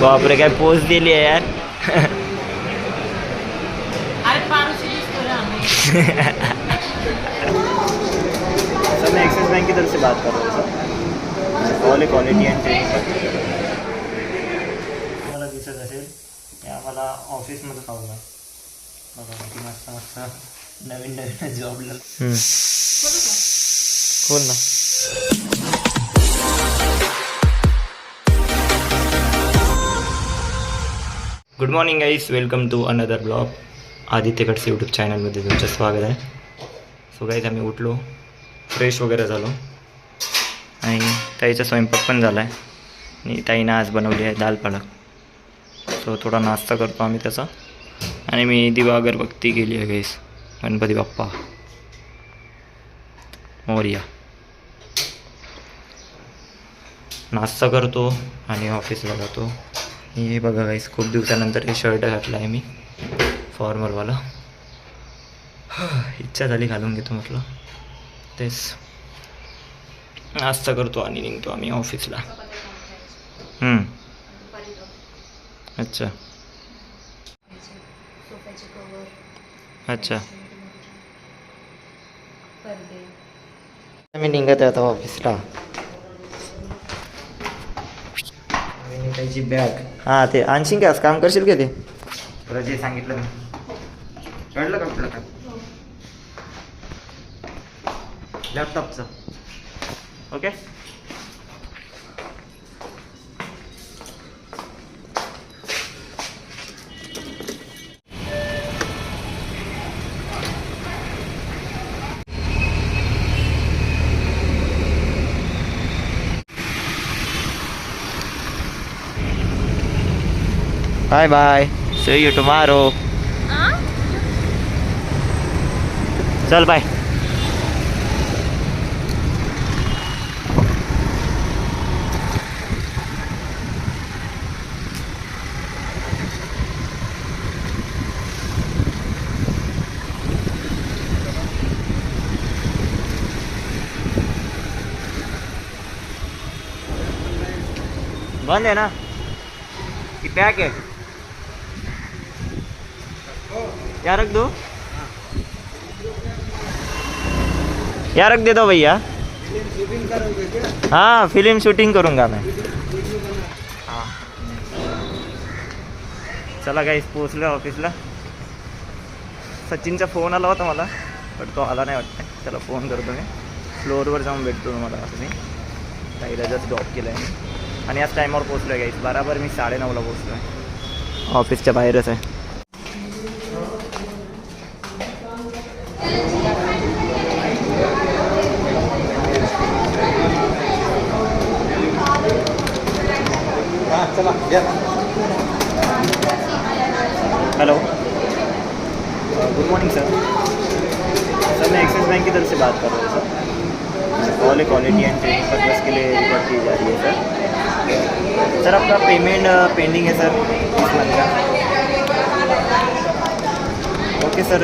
बापरे काय पोच दिली आहे यार. सर मैं एक्सिस बैंक की तरफ़ से बात कर रहा हूँ sir. Call quality and training मला दिसत असेल ते आम्हाला ऑफिसमध्ये लावलं बघा किती मस्त मस्त नवीन नवीन जॉबला खोल ना? Good morning guys welcome to another blog Aditya Khadse YouTube चॅनलमध्ये तुमचं स्वागत आहे. सो गाईज आम्ही उठलो. फ्रेश वगैरे झालो. आणि ताईचा स्वयंपाक पण झाला आहे आणि ताईनं आज बनवली आहे दाल पालक. सो थोडा नाश्ता करतो आम्ही त्याचा. आणि मी दिवा अगरबत्ती केली आहे गाईस गणपती बाप्पा. मोरिया. नाश्ता करतो आणि ऑफिसला जातो. हे बघा गाईस खूप दिवसानंतर हे शर्ट घातलं आहे मी फॉर्मलवाला इच्छा झाली घालून घेतो म्हटलं. तेच. नाश्ता करतो आणि निघतो आम्ही ऑफिसला. अच्छा. अच्छा. मी निघत आहे आता ऑफिसला त्याची बॅग. हां ते आणशील का? आज काम करशील का ते? तुला जे सांगितलं मी. कळलं का कुठलं का लॅपटॉपचं okay bye bye see you tomorrow चल बाय बंद है ना कि पैक है क्या रख दो। क्या रख दे दो भैया। हाँ फिल्म शूटिंग करूँगा मैं। हाँ। चला गाईस पोचलो ऑफिसला सचिनचा फोन आला होता मला पण तो आला नाही वाटतं. त्याला फोन करतो मी. फ्लोअरवर जाऊन भेटतो तुम्हाला असं मी ताईला जस्ट ड्रॉप केलं आहे मी. आणि आज टायमावर पोचलो आहे गाईस बराबर मी साडेनऊला पोचलो आहे ऑफिसच्या बाहेरच आहे. Hello good morning sir sir मैं एक्सिस बैंक की तरफ़ से बात कर रहा हूँ sir call quality and training purpose के लिए रिकॉर्ड की जा रही है सर सर आपका पेमेंट पेंडिंग है सर इस मंथ का. ओके सर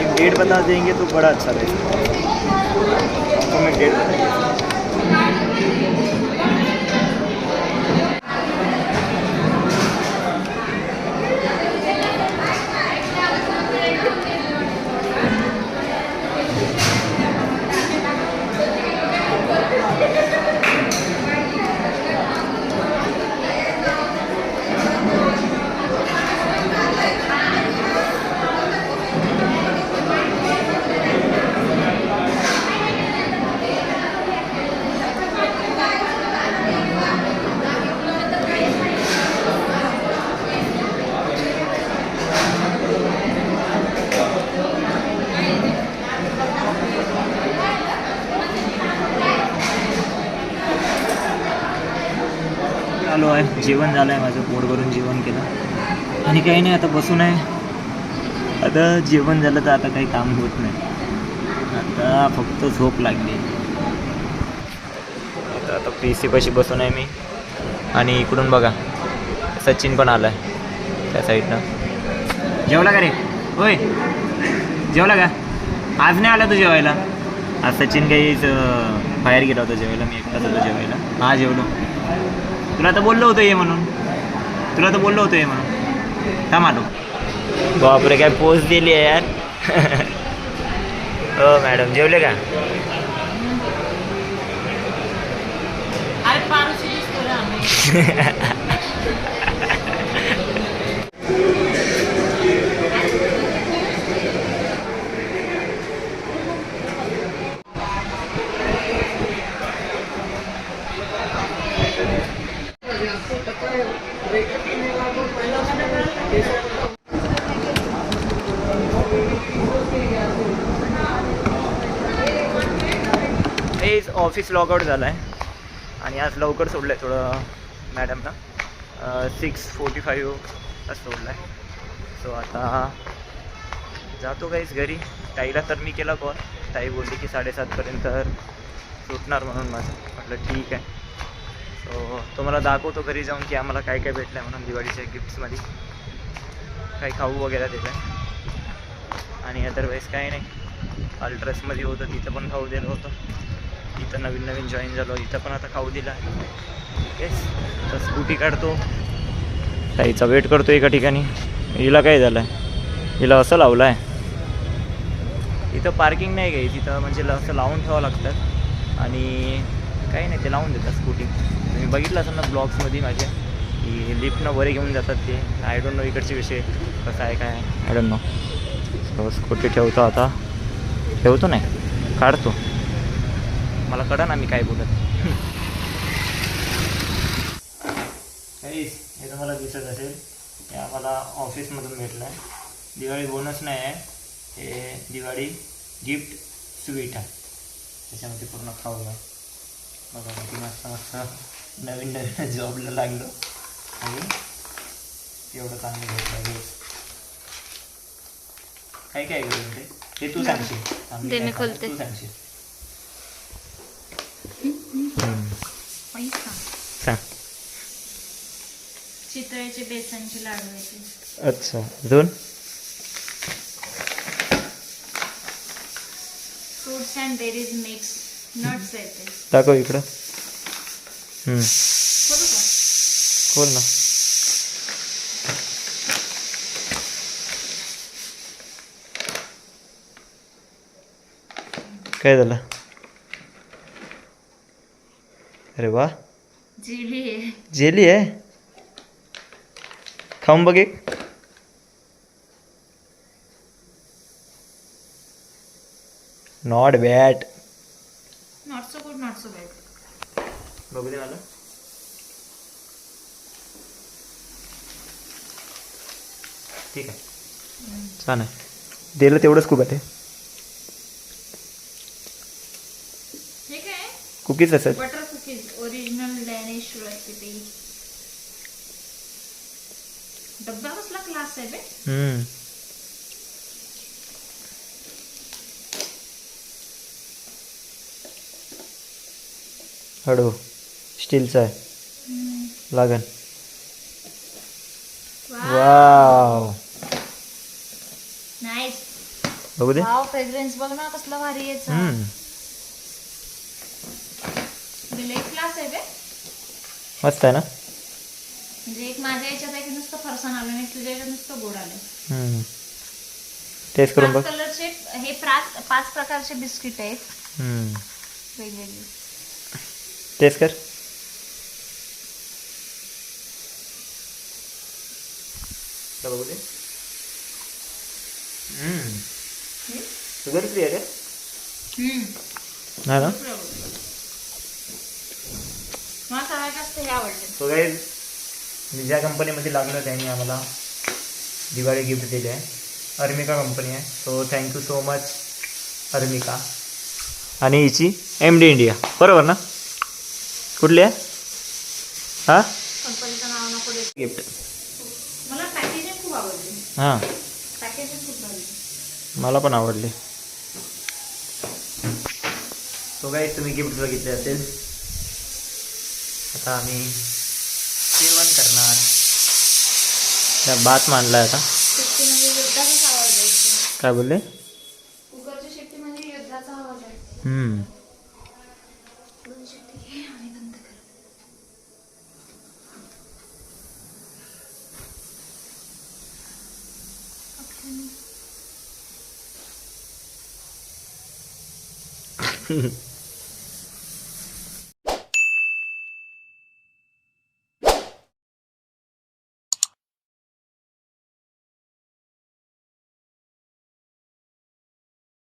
एक डेट बता देंगे तो बड़ा अच्छा रहेगा. आपको मैं डेट बताइए आलो आहे जेवण झालं आहे माझं पोट भरून जेवण केलं. आणि काही नाही आता बसून आहे. आता जेवण झालं तर आता काही काम होत नाही. आता फक्त झोप लागली. आता आता पी सी पाशी बसून आहे मी. आणि इकडून बघा सचिन पण आला आहे त्या साईडनं. जेवला का रे? होय. जेवला का? आज नाही आला तू जेवायला? आज सचिन काहीच बाहेर गेला होता जेवायला मी एकटाच होतो जेवायला. हा जेवलो. तुला आता बोललो होतो ये म्हणून. तुला तर बोललो होतो हे म्हणून. थांब आलो बापरे काय पोस्ट दिली आहे यार. हो मॅडम जेवले का? हे ऑफिस लॉगआउट झालं आहे आणि आज लवकर सोडलं आहे थोडं मॅडमनं सिक्स फोर्टी फाईव्ह असं सोडलं आहे सो आता जातो काहीच घरी. ताईला तर मी केला कॉल ताई बोलली की साडेसातपर्यंत सुटणार म्हणून माझं. म्हटलं ठीक आहे. हो, हो. सो तुम्हाला दाखवतो घरी जाऊन की आम्हाला काय काय भेटलं आहे म्हणून दिवाळीच्या गिफ्ट्समध्ये काही खाऊ वगैरे दिलं आहे आणि अदरवाईज काही नाही. अल्ट्रसमध्ये होतं तिथं पण खाऊ दिलं होतं. इथं नवीन नवीन जॉईन झालो इथं पण आता खाऊ दिला. येस तर स्कूटी काढतो. ताईचा वेट करतो एका ठिकाणी. हिला काय झालं आहे हिला असं लावलं आहे इथं पार्किंग नाही काही. तिथं म्हणजे ल- असं लावून ठेवावं लागतं. आणि काही नाही ते लावून देतात स्कूटी तुम्ही बघितलं असेल ना ब्लॉग्समध्ये माझ्या की लिफ्टनं वरे घेऊन जातात ते. आय डोंट नो इकडचे विषय कसं आहे काय I don't know so scooty ठेवतो आता? ठेवतो नाही. काढतो. मला कळा ना मी काय बोलत. काहीच हे तुम्हाला दिसत असेल हे आम्हाला ऑफिसमधून भेटलं आहे दिवाळी बोनस नाही आहे. हे दिवाळी गिफ्ट स्वीट आहे. त्याच्यामध्ये पूर्ण खाऊ आहे बघा किती मस्त मस्त. नवीन नवीन जॉबला लागलो. आणि एवढं चांगलं भेटलं हे काय काय घेऊन ते? ते तू सांगशील. तू सांगशील. पैसा. सांग. चितळेचे बेसनचे लाडू अच्छा. दोन fruits and berries mix nuts आहेत ते दाखव इकडं. बोलू ना. काय झालं? अरे वा. जिली आहे. जेली आहे? खाऊन बघ एक. Not bad not so good not so bad बघू दे मला. ठीक आहे. छान आहे. दिलं तेवढंच खूप आहे. कुकीज असेल butter cookies original Danish recipe डब्बा कसला क्लास आहे बे? हम्म. हळू. स्टीलचा आहे. लागन. वाव. बघू दे. वाव फ्रेग्रन्स बघ ना कसला भारी क्लास आहे बे. मस्त आहे ना? म्हणजे एक माझ्या याच्यात आहे की नुसतं फरसाण आलं तुझ्या याच्यात नुसतं गोड आलं. हम्म. टेस्ट करून बघ. कलरचे हे पाच पाच प्रकारचे बिस्किट आहेत. हम्म. वेगवेगळे. टेस्ट कर. बघू दे? शुगर फ्री आहे ना? हे सो गाईज मी ज्या कंपनीमध्ये लागलो त्यांनी आम्हाला दिवाळी गिफ्ट दिली आहे. अर्मिका कंपनी आहे. So thank you so much Armika. आणि हिची एम डी इंडिया बरोबर ना? कुठली आहे? हां? गिफ्ट मला पॅकेजिंग खूप आवडली हां. मला पण आवडली. सो काही तुम्ही गिफ्ट बघितले असेल. आता आम्ही जेवण करणार. त्या भात मांडलाय आता. काय बोलले? कुकरची शिट्टी युद्धाचा आवाज आहे. हम्म. Mm-hmm.